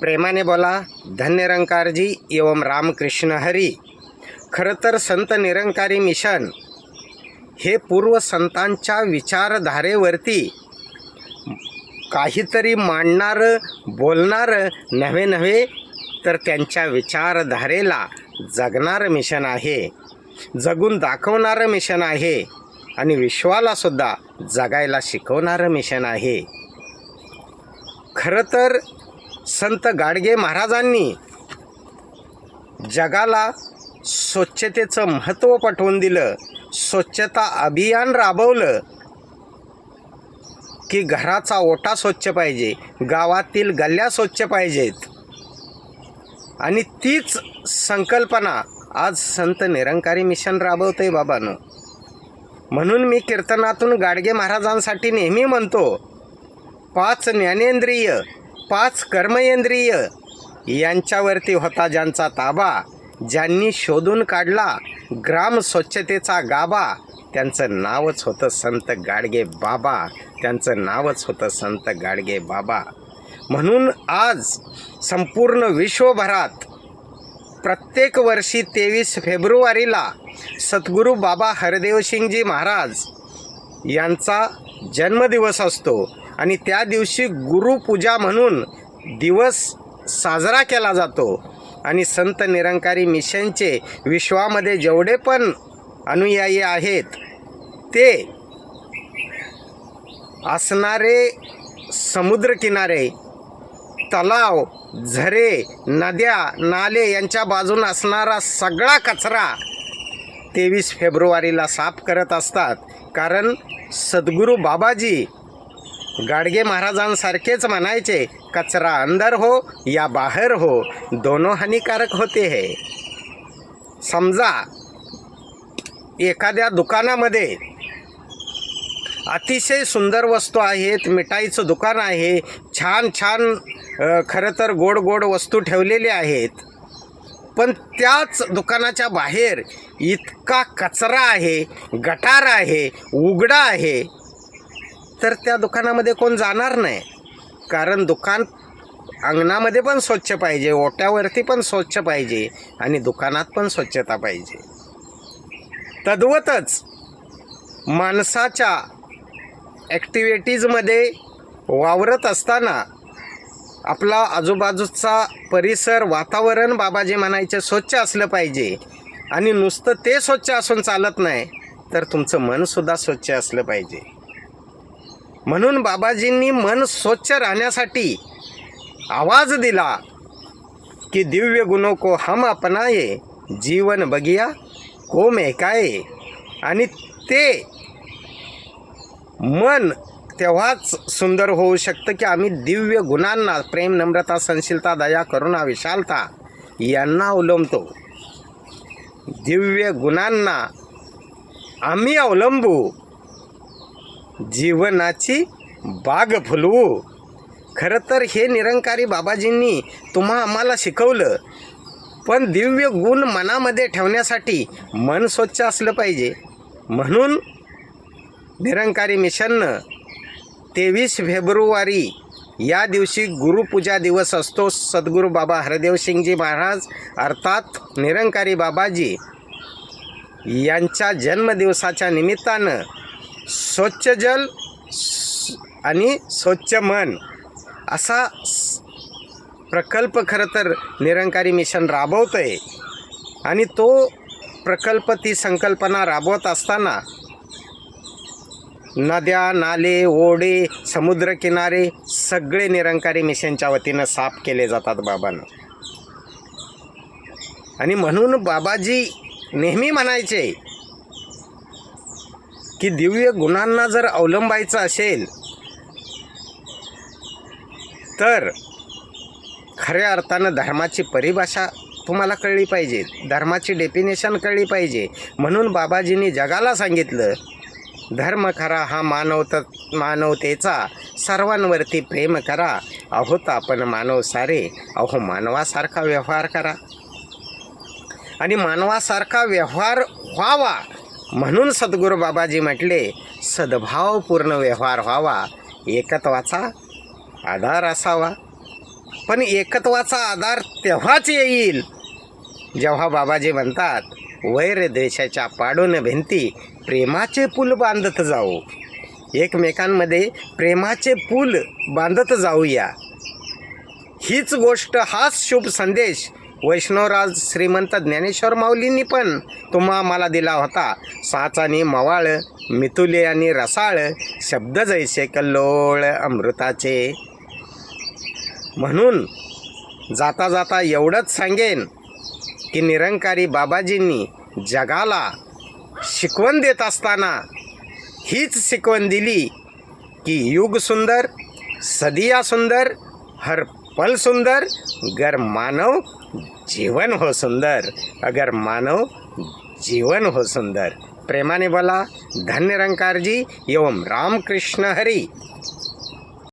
प्रेमाने बोला धन्यरंकारजी एवं रामकृष्ण हरी. खरं तर संत निरंकारी मिशन हे पूर्व संतांच्या विचारधारेवरती काहीतरी मांडणारं बोलणारं नव्हे नव्हे तर त्यांच्या विचारधारेला जगणारं मिशन आहे. जगून दाखवणारं मिशन आहे आणि विश्वालासुद्धा जगायला शिकवणारं मिशन आहे. खरं तर संत गाडगे महाराजांनी जगाला स्वच्छतेचं महत्त्व पटवून दिलं स्वच्छता अभियान राबवलं की घराचा ओटा स्वच्छ पाहिजे गावातील गल्ल्या स्वच्छ पाहिजेत. आणि तीच संकल्पना आज संत निरंकारी मिशन राबवतंय बाबानं. म्हणून मी कीर्तनातून गाडगे महाराजांसाठी नेहमी म्हणतो पाच ज्ञानेंद्रिय पाच कर्मेंद्रिय यांच्यावरती होता ज्यांचा ताबा ज्यांनी शोधून काढला ग्राम स्वच्छतेचा गाभा त्यांचं नावच होतं संत गाडगे बाबा. त्यांचं नावच होतं संत गाडगे बाबा. म्हणून आज संपूर्ण विश्वभरात प्रत्येक वर्षी तेवीस फेब्रुवारीला सद्गुरू बाबा हरदेवसिंगजी महाराज यांचा जन्मदिवस असतो. आणि त्या दिवशी गुरुपूजा म्हणून दिवस साजरा केला जातो. आणि संत निरंकारी मिशनचे विश्वामध्ये जेवढे पण अनुयायी आहेत ते असणारे समुद्रकिनारे तलाव झरे नद्या नाले यांच्या बाजून असणारा सगळा कचरा तेवीस फेब्रुवारीला साफ करत असतात. कारण सद्गुरू बाबाजी गाडगे महाराजांसारखेच म्हणायचे कचरा अंदर हो या बाहेर हो दोनों हानिकारक होते हे. समजा एखाद्या दुकानामध्ये अतिशय सुंदर वस्तू आहेत मिठाईचं दुकान आहे छान छान खरं तर गोड गोड वस्तू ठेवलेल्या आहेत पण त्याच दुकानाच्या बाहेर इतका कचरा आहे गटार आहे उघडा आहे तर त्या दुकानामध्ये कोण जाणार नाही. कारण दुकान अंगणामध्ये पण स्वच्छ पाहिजे ओट्यावरती पण स्वच्छ पाहिजे आणि दुकानात पण स्वच्छता पाहिजे. तद्वतच माणसाच्या ॲक्टिव्हिटीजमध्ये वावरत असताना आपला आजूबाजूचा परिसर वातावरण बाबाजी म्हणायचे स्वच्छ असलं पाहिजे आणि नुसतं ते स्वच्छ असून चालत नाही तर तुमचं मनसुद्धा स्वच्छ असलं पाहिजे. म्हणून बाबाजींनी मन स्वच्छ राहण्यासाठी आवाज दिला की दिव्य गुणों को हम अपनाये जीवन बघिया को मेकाये आणि ते मन तेव्हाच सुंदर होऊ शकतं की आम्ही दिव्य गुणांना प्रेम नम्रता संशीलता दया करुणा विशालता यांना अवलंबतो. दिव्य गुणांना आम्ही अवलंबू. जीवनाची बाग फुलवू. खरं तर हे निरंकारी बाबाजींनी तुम्हा आम्हाला शिकवलं. पण दिव्य गुण मनामध्ये ठेवण्यासाठी मन स्वच्छ असलं पाहिजे. म्हणून निरंकारी मिशननं तेवीस फेब्रुवारी या दिवशी गुरुपूजा दिवस असतो. सद्गुरू बाबा हरदेवसिंगजी महाराज अर्थात निरंकारी बाबाजी यांच्या जन्मदिवसाच्या निमित्तानं स्वच्छ जल आणि स्वच्छ मन असा प्रकल्प खरं तर निरंकारी मिशन राबवतं आहे आणि तो प्रकल्प ती संकल्पना राबवत असताना नद्या नाले ओढे समुद्रकिनारे सगळे निरंकारी मिशनच्या वतीनं साफ केले जातात बाबांना. आणि म्हणून बाबाजी नेहमी म्हणायचे की दिव्य गुणांना जर अवलंबायचं असेल तर खऱ्या अर्थानं धर्माची परिभाषा तुम्हाला कळली पाहिजे धर्माची डेफिनेशन कळली पाहिजे. म्हणून बाबाजींनी जगाला सांगितलं धर्म करा हा मानवत मानवतेचा सर्वांवरती प्रेम करा. अहोत आपण मानव सारे अहो मानवासारखा व्यवहार करा. आणि मानवासारखा व्यवहार व्हावा म्हणून सद्गुरू बाबाजी म्हटले सद्भावपूर्ण व्यवहार व्हावा एकत्वाचा आधार असावा. पण एकत्वाचा आधार तेव्हाच येईल. जेव्हा बाबाजी म्हणतात वैर देशाच्या पाडून भिंती प्रेमाचे पूल बांधत जाऊ. एकमेकांमध्ये प्रेमाचे पूल बांधत जाऊया. हीच गोष्ट हाच शुभ संदेश वैष्णवराज श्रीमंत ज्ञानेश्वर माऊलींनी पण तुम्हा मला दिला होता. साचानी मवाळ मितुले आणि रसाळ शब्द जैसे कल्लोळ अमृताचे. म्हणून जाता जाता एवढंच सांगेन की निरंकारी बाबाजींनी जगाला शिकवण देत असताना हीच शिकवण दिली की युग सुंदर सदिया सुंदर हर पल सुंदर गर मानव जीवन हो सुंदर। अगर मानव जीवन हो सुंदर। प्रेमाने बोला धन्य रंकारजी एवं रामकृष्ण हरी।